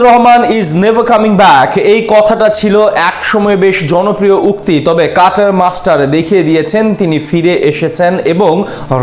Rahman is never coming back এই কথাটা ছিল এক সময় বেশ জনপ্রিয় উক্তি, তবে কাটার মাস্টার দেখিয়ে দিয়েছেন, তিনি ফিরে এসেছেন এবং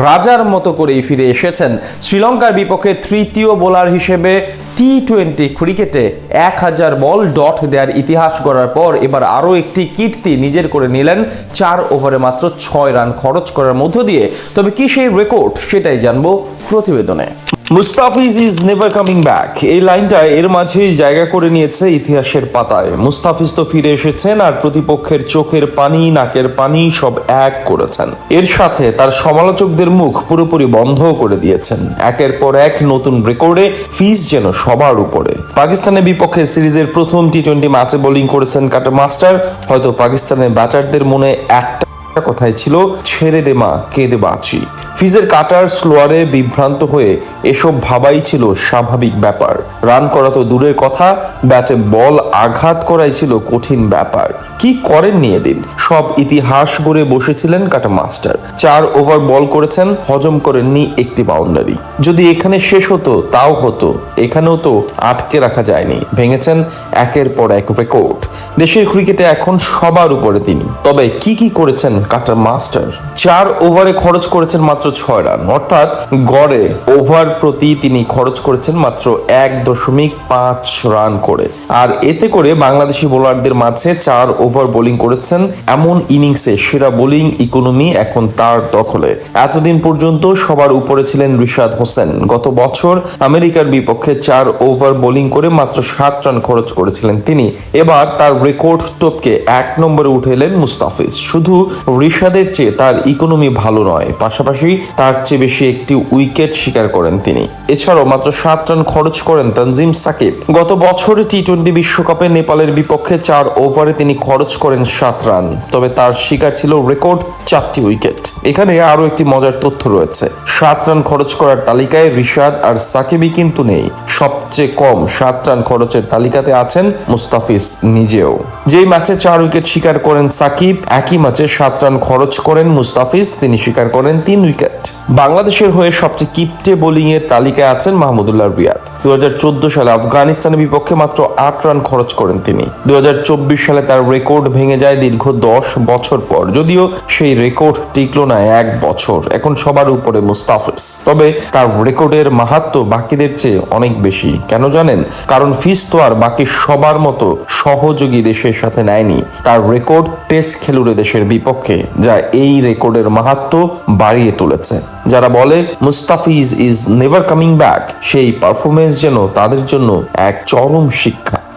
রাজার মতো করেই ফিরে এসেছেন। শ্রীলঙ্কার বিপক্ষে তৃতীয় বোলার হিসেবে টি টোয়েন্টি ক্রিকেটে এক হাজার বল ডট দেওয়ার ইতিহাস গড়ার পর এবার আরও একটি কীর্তি নিজের করে নিলেন, চার ওভারে মাত্র ছয় রান খরচ করার মধ্য দিয়ে। তবে কি সেই রেকর্ড সেটাই জানব প্রতিবেদনে। Mustafiz is never coming back এই লাইনটা এর মাঝেই জায়গা করে নিয়েছে ইতিহাসের পাতায়। মুস্তাফিজ তো ফিরে এসেছেন আর প্রতিপক্ষের চোখের পানি, নাকের পানি সব এক করেছেন। এর সাথে তার সমালোচকদের মুখ পুরোপুরি বন্ধ করে দিয়েছেন। একের পর এক নতুন রেকর্ডে ফিজ যেন সবার উপরে। পাকিস্তানের বিপক্ষে সিরিজের প্রথম টি টোয়েন্টি ম্যাচে বোলিং করেছেন কাটা মাস্টার। হয়তো পাকিস্তানের ব্যাটারদের মনে একটা কথাই ছিল, ছেড়ে দে মা কেঁদে বাঁচি? ফিজের কাটার স্লোয়ারে বিভ্রান্ত হয়ে এসব ভাবাই ছিল স্বাভাবিক ব্যাপার। রান করা তো দূরের কথা, ব্যাটে বল আঘাত করাই ছিল কঠিন ব্যাপার। কি করেননি এদিন? সব ইতিহাস গড়ে বসেছিলেন কাটা মাস্টার। চার ওভার বল করেছেন, হজম করেননি একটি বাউন্ডারি। যদি এখানে শেষ হতো, তাও হতো। এখানেও তো আটকে রাখা যায়নি। ভেঙেছেন একের পর এক রেকর্ড। দেশের ক্রিকেটে এখন সবার উপরে তিনি। তবে কি কি করেছেন কাটার মাস্টার? চার ওভারে খরচ করেছেন মাত্র ছয় রান। অর্থাৎ গড়ে ওভার প্রতি তিনি খরচ করেছেন মাত্র এক দশমিক পাঁচ রান করে। আর এতে করে বাংলাদেশি বোলারদের মাঝে চার ওভার বোলিং করেছেন এমন ইনিংসে সেরা বোলিং ইকোনমি এখন তার দখলে। এতদিন পর্যন্ত সবার উপরে ছিলেন রিশাদ হোসেন। গত বছর আমেরিকার বিপক্ষে চার ওভার বোলিং করে মাত্র সাত রান খরচ করেছিলেন তিনি। এবার তার রেকর্ড টপকে এক নম্বরে উঠে এলেন মুস্তাফিজ। শুধু রিশাদের চেয়ে তার ইকোনমি ভালো নয়, পাশাপাশি তার চেয়ে বেশি একটি উইকেট শিকার করেন তিনি। এছাড়াও মাত্র সাত রান খরচ করেন তানজিম সাকিব। গত বছর টি টোয়েন্টি বিশ্বকাপে নেপালের বিপক্ষে চার ওভারে তিনি খরচ করেন সাত রান। তবে তার শিকার ছিল রেকর্ড চারটি উইকেট এখানে আরও একটি মজার তথ্য রয়েছে। সাত রান খরচ করার তালিকায় রিশাদ আর সাকিবই কিন্তু নেই। সবচেয়ে কম সাত রান খরচের তালিকাতে আছেন মুস্তাফিজ নিজেও। যেই ম্যাচে চার উইকেট শিকার করেন সাকিব। একই ম্যাচে সাত রান খরচ করেন মুস্তাফিজ। তিনি শিকার করেন তিন উইকেট। বাংলাদেশের হয়ে সবচেয়ে কিপটে বোলিং এর তালিকায় আছেন মাহমুদুল্লাহ রিয়াদ। দুই হাজার চোদ্দ সালে আফগানিস্তানের বিপক্ষে মাত্র আট রান খরচ করেন তিনি। দু হাজার চব্বিশ সালে তার রেকর্ড ভেঙে যায় দীর্ঘ দশ বছর পর। যদিও সেই রেকর্ড টিকলো না এক বছর। এখন সবার উপরে মুস্তাফিজ। তবে তার রেকর্ডের মাহাত্ম বাকিদের চেয়ে অনেক বেশি। কেন জানেন? কারণ ফিস তো আর বাকি সবার মতো সহযোগী দেশের সাথে নেয়নি। তার রেকর্ড টেস্ট খেলুড়ে দেশের বিপক্ষে, যা এই রেকর্ডের মাহাত্ম বাড়িয়ে তুলেছে। যারা বলে Mustafiz is never coming back সেই পারফরমেন্স যেন তাদের জন্য এক চরম শিক্ষা।